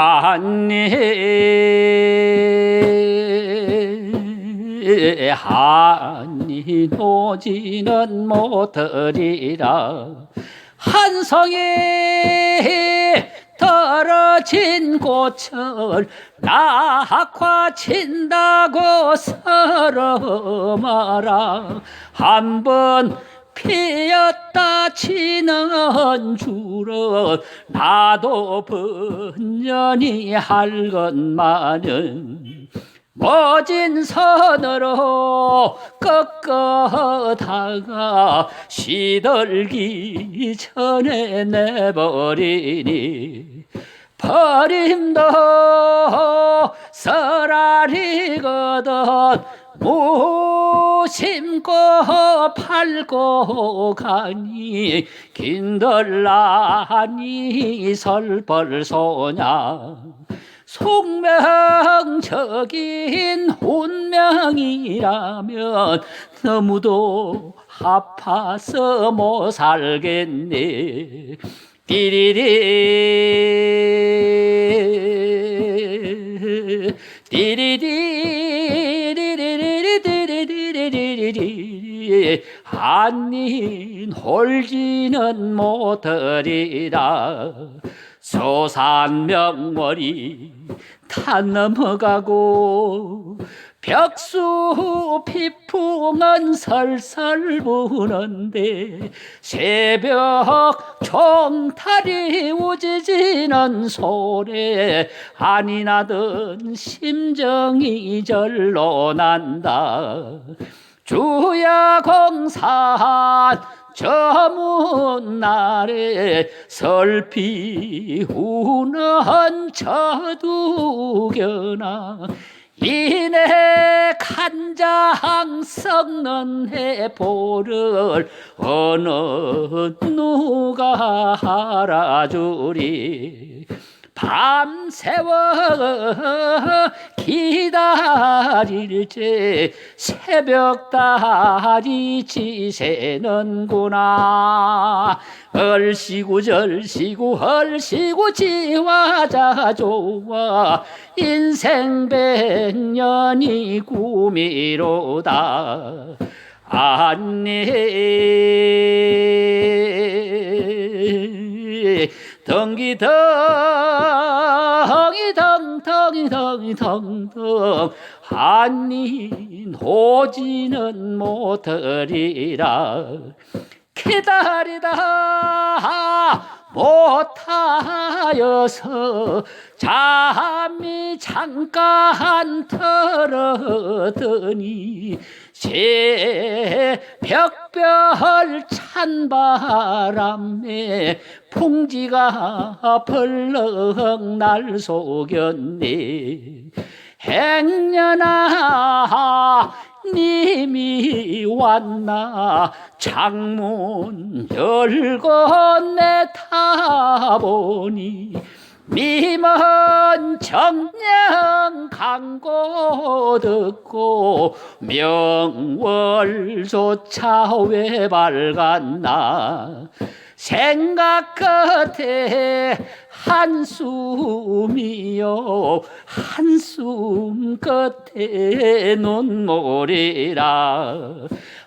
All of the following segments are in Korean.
하니 하니 노지는 못하리라 한성이 떨어진 꽃을 낙화친다고 서러 마라 한번 피었다 치는 줄은 나도 번연히 할 것만은 모진 선으로 꺾어다가 시들기 전에 내버리니 버림도 서라리거든. 무심고 팔고 가니 긴들라니 설벌소냐. 속명적인 운명이라면 너무도 아파서 못 살겠네 띠리리. 띠리리리리리리리리리리리 한인 홀지는 못하리라. 소산명월이 타 넘어가고 벽수 피풍은 설설 부는데 새벽 총탈이 우지지는 소리 아니 나던 심정이 절로 난다. 주야 공산 저문 날에 설피 우는 저두겨나 이내 간장 썩는 해보를 어느 누가 알아주리? 밤새워 기다릴지 새벽 달이 지새는구나. 얼씨구 절씨구 얼씨구 지화자 좋아 인생 백년이 꿈이로다. 안니 덩기 덩이 덩덩이 덩이 덩덩. 한인 호지는 못하리라. 기다리다 못하여서 잠이 잠깐 들었더니 새벽별 찬 바람에 풍지가 벌렁 날 속였네. 행여나 님이 왔나 창문 열고 내 타보니 미먼 정령 강고 듣고 명월조차 왜 밝았나? 생각 끝에 한숨이요. 한숨 끝에 눈물이라.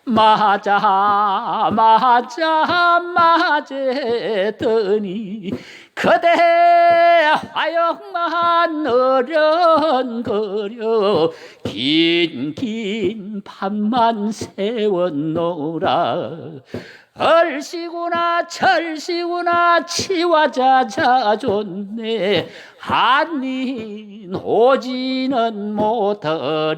맞아 맞아 맞았더니 그대 화영만 어련거려 긴 긴 밤만 세웠노라. 얼씨구나 철씨구나 치와자자 좋네. 한인 오지는 못하리라